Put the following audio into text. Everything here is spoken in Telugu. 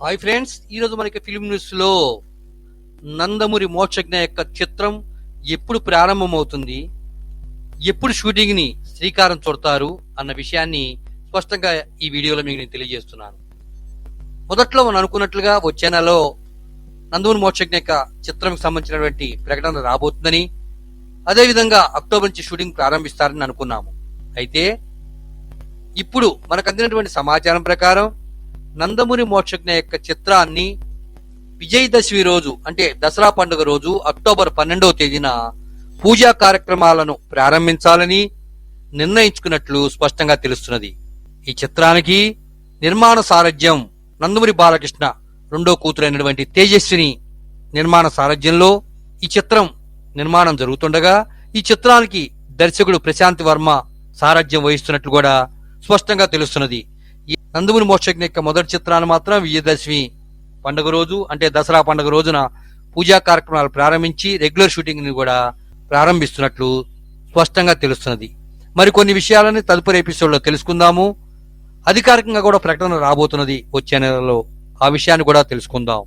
హాయ్ ఫ్రెండ్స్ ఈరోజు మనకి ఫిలిం న్యూస్లో నందమూరి మోక్షజ్ఞ యొక్క చిత్రం ఎప్పుడు ప్రారంభమవుతుంది ఎప్పుడు షూటింగ్ని శ్రీకారం చుడతారు అన్న విషయాన్ని స్పష్టంగా ఈ వీడియోలో మీకు నేను తెలియజేస్తున్నాను. మొదట్లో మనం అనుకున్నట్లుగా వచ్చే నెలలో నందమూరి మోక్షజ్ఞ యొక్క చిత్రంకి సంబంధించినటువంటి ప్రకటన రాబోతుందని అదేవిధంగా అక్టోబర్ నుంచి షూటింగ్ ప్రారంభిస్తారని అనుకున్నాము. అయితే ఇప్పుడు మనకు అందినటువంటి సమాచారం ప్రకారం నందమూరి మోక్షజ్ఞ యొక్క చిత్రాన్ని విజయదశమి రోజు అంటే దసరా పండుగ రోజు అక్టోబర్ పన్నెండవ తేదీన పూజా కార్యక్రమాలను ప్రారంభించాలని నిర్ణయించుకున్నట్లు స్పష్టంగా తెలుస్తున్నది. ఈ చిత్రానికి నిర్మాణ సారథ్యం నందమూరి బాలకృష్ణ రెండో కూతురైనటువంటి తేజస్విని నిర్మాణ సారథ్యంలో ఈ చిత్రం నిర్మాణం జరుగుతుండగా ఈ చిత్రానికి దర్శకుడు ప్రశాంత్ వర్మ సారథ్యం వహిస్తున్నట్లు కూడా స్పష్టంగా తెలుస్తున్నది. ఈ నందమూరి మోక్షజ్ఞ యొక్క మొదటి చిత్రాన్ని మాత్రం విజయదశమి పండుగ రోజు అంటే దసరా పండుగ రోజున పూజా కార్యక్రమాలు ప్రారంభించి రెగ్యులర్ షూటింగ్ని కూడా ప్రారంభిస్తున్నట్లు స్పష్టంగా తెలుస్తున్నది. మరికొన్ని విషయాలని తదుపరి ఎపిసోడ్లో తెలుసుకుందాము. అధికారికంగా కూడా ప్రకటన రాబోతున్నది వచ్చే నెలలో. ఆ విషయాన్ని కూడా తెలుసుకుందాం.